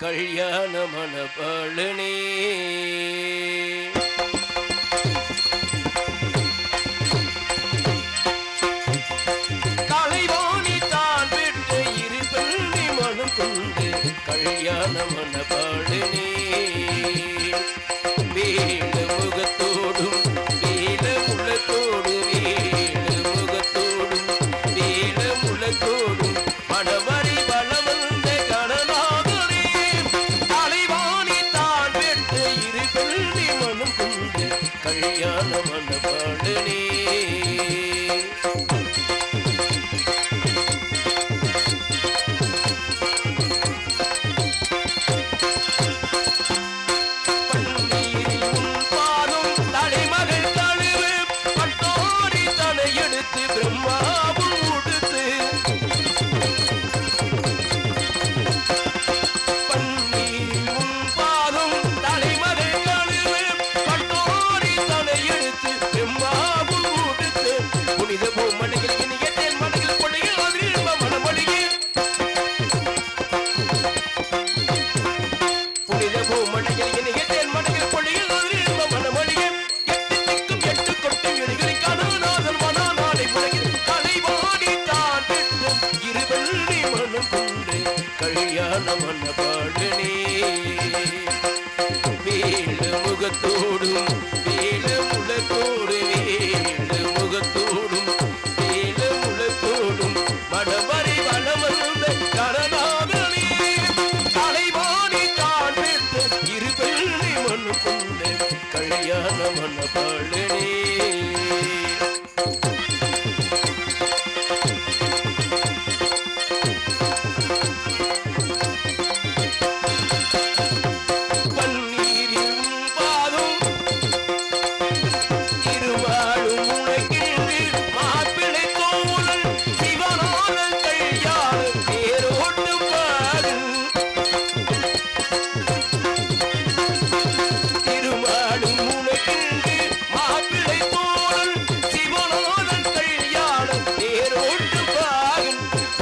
கல்யாண மணபழனே கலைவாணி தான் விட்டு இரு பெண்ணி மனம் கொண்டு கல்யாண மணபழனே வீடு முகத்தோடும்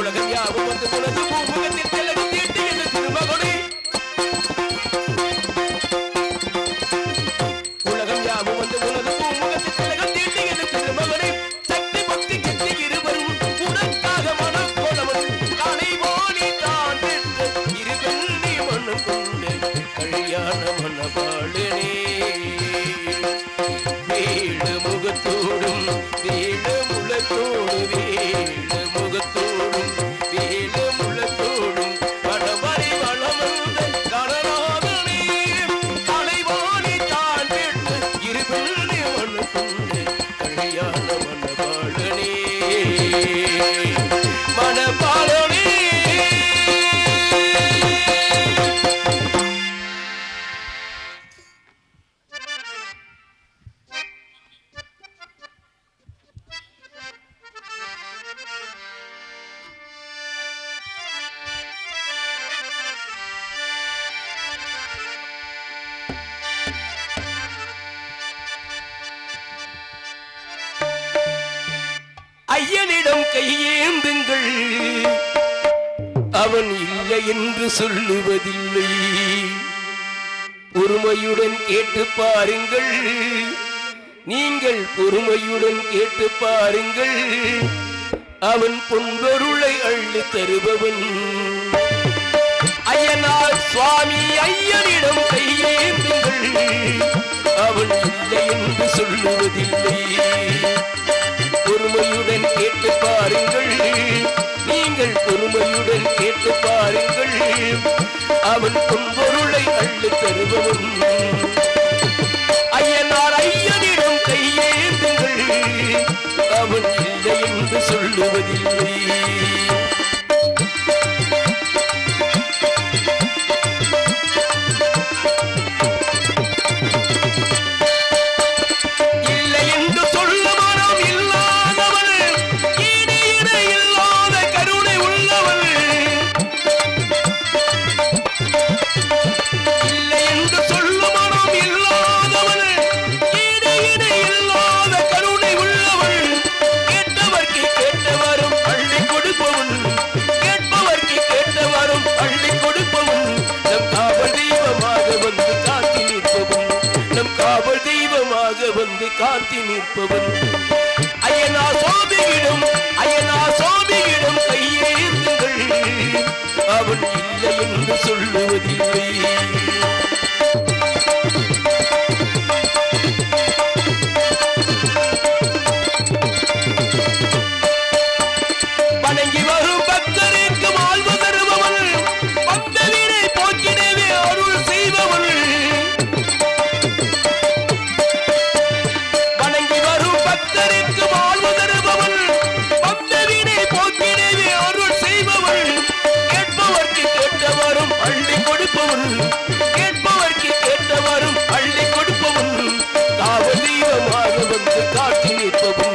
உலகம் யாவும் வந்து உனது பூமுகத்தில் திலகம் தீட்டியது திருமகனே உலகம் யாவும் வந்து பூமுகத்தில் திலகம் சக்தி பக்தி இருவரும் உனக்காக மனம் தான் இரு கொண்டு கல்யாண கையேந்துங்கள். அவன் இல்லை என்று சொல்லுவதில்லை. பொறுமையுடன் கேட்டு பாருங்கள். நீங்கள் பொறுமையுடன் கேட்டு பாருங்கள். அவன் பொன்பொருளை அள்ளி தருபவன். ஐயனார் சுவாமி ஐயனிடம் கையேந்துங்கள். அவன் இல்லை என்று சொல்லுவதில்லை. நீங்கள் பொறுமையுடன் கேட்டு பாருங்கள். அவன் பொன்பொருளை அள்ளி தருபவன் ஐயனார் ஐயனிடம் கையேந்துங்கள். அவன் இல்லை என்று சொல்லுவதில்லை. காத்தி நிற்பவன். ஐயனா சோபியிடும் ஐயனா சோபியிடும் கையேந்துங்கள் அவன் இல்லை என்று சொல்லும் கொடுப்பவன் கேட்பவர்க்கு கேட்டவாறும் அள்ளி கொடுப்பவன் காவல் தெய்வமாக வந்து காத்து நிற்பவன்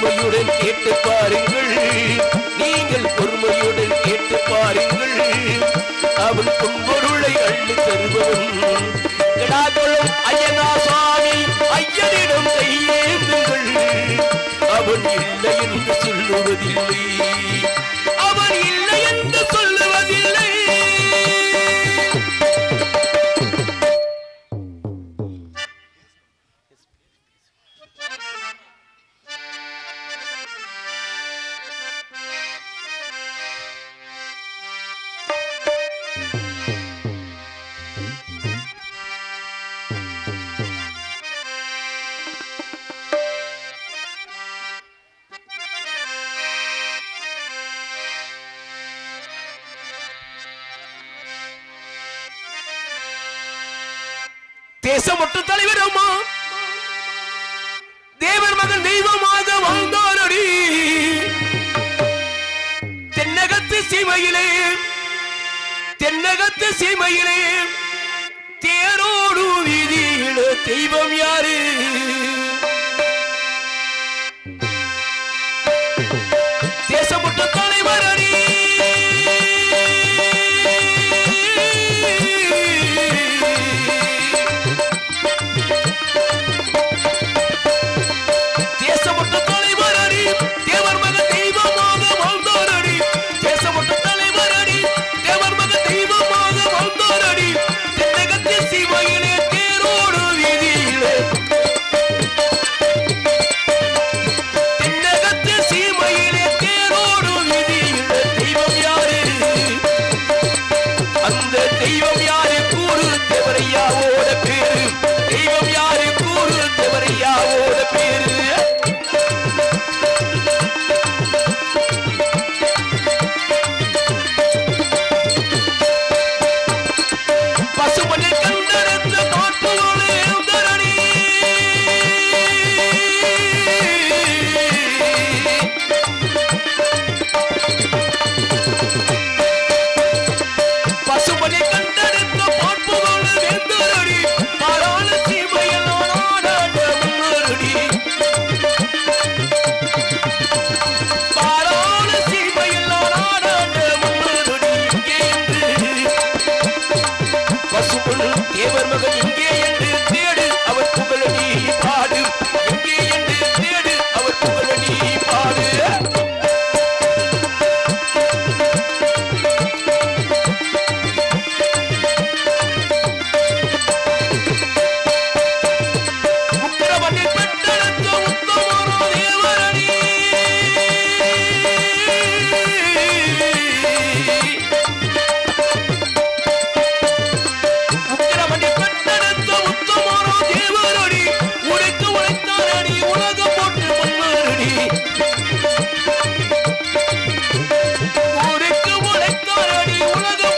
பொறுமையுடன் கேட்டு பாருங்கள். நீங்கள் பொறுமையுடன் கேட்டு பாருங்கள். அவன் பொன்பொருளை அள்ளி தருபவன் கடாகுளம் ஐயனா சுவாமி ஐயனிடம் கையேந்துங்கள். அவன் இல்லை என்று சொல்லுவதில்லை. தேசம் மட்டும் தலைவிடமா தேவர் மகன் தெய்வமாக வாழ்ந்தாரடி. தென்னகத்து சீமையிலே தென்னகத்து சீமையிலே தேரோடு வீதியில தெய்வம் யாரு? தேசப்பட்ட தலைவர் அறி Igual de